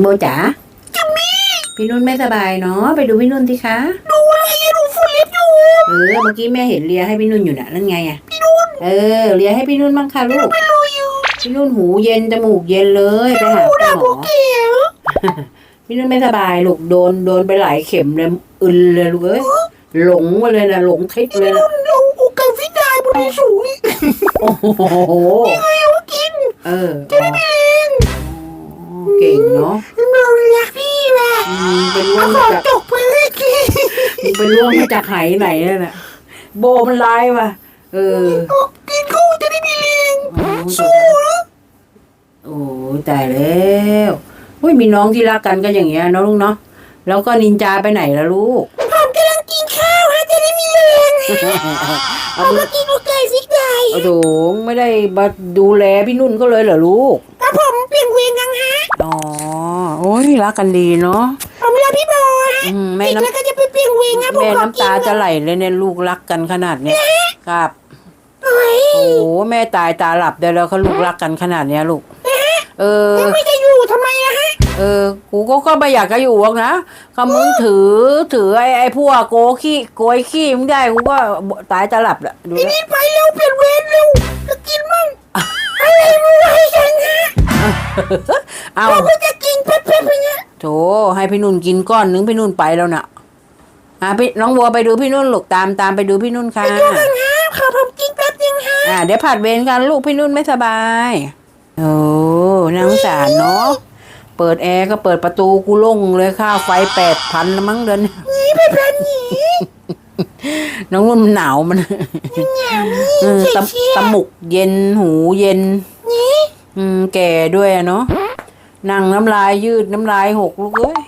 โบจ๋าจมี่พี่นุ่นไม่สบายเนาะไปดูพี่นุ่นสิคะดูอะไรดูฝุ่นเล็บอยู่เออเมื่อกี้แม่เห็นเลียให้พี่นุ่นอยู่น่ะนั่นไงอะพี่นุ่นเออเลียให้พี่นุ่นบ้างค่ะลูกไม่รู้อยู่พี่นุ่นหูเย็นจมูกเย็นเลยไปหาคุณหมอพี่นุ่นไม่สบายลูกโดนโดนไปหลายเข็มเลยอึนเลยลูกเอ้ยหลงไปเลยนะหลงทิศเลยนะลงอุกันฟิดายบนสูงนี่โอ้โหไงว่ากิน เอออ๋อเก่ เนาะเรารักพี่แหละอืมเป็นร่วเอางขมาองจากตกไปเลยกินเป็นร่วงมาจากไหนไหนนั่นน่ะ โบมันลายว่ะ เออกินกูจะได้มีแรงโอ้สู้นะโอ้ตายแล้วเฮ้ยมีน้องที่รักกันก็อย่างเงี้ยเนาะลูกเนาะแล้วก็นินจาไปไหนล่ะลูก ผมกำลังกินข้าวฮะจะได้มีแรงเอาเอามืมาอกินโอไก่ฟิกได้เอาโถงไม่ได้มาดูแลพี่นุ่นก็เลยเหรอลูก แต่ผม อ๋อโอ้ยรักกันดีเนาะผมรักพี่บอฮะอืมแม่อีกน้ำแล้วก็จะไปเปลี่ยนเวรนะผมแม่ขอน้ำกินตาจะหไหน่อยลเลยเนี่ยลูกรักกันขนาดเนี้ยครับเฮ้ยโอ้แม่ตายตาหลับได้แล้วเขาลูกรักกันขนาดเนี้ยลูก เออไม่จะอยู่ทำไมอะฮะเออ กูก็ก็ไม่อยากจะอยู่หรอกนะก็มึงถือถือไอ้ไอ้พวกโกขี้โกยขี้มึงได้กูก็ตายตาหลับแหละดูพี่แล้วนี่ไปเร็วเปลี่ยนเวรเร็วจะกินมั่งอะไรมึงให้ฉันฮะ เอาเราก็จะกินเป๊ะๆไปเงี้ยโถให้พี่นุ่นกินก้อนนึงพี่นุ่นไปแล้วน่ะอะพี่น้องวัวไปดูพี่นุ่นลูกตามตามไปดูพี่นุ่นค่ะเดี๋ยวกันฮะขอผมกินแป๊บนึงฮะอะเดี๋ยวผัดเวรกันลูกพี่นุ่นไม่สบายโอ้นางสารเนาะเปิดแอร์ก็เปิดประตูกูล่งเลยค่าไฟแปดพันละมั้งเดือนนี้นี่ไปพลันหนีน้องนุ่นมันหนาวมันเนี่ยเออนี่ตะเชี่ยตะหมุกเย็นหูเย็นนี่อืมแก่ด้วยอะเนาะ นั่งน้ำลายยืดน้ำลายหกลูกเอ้ย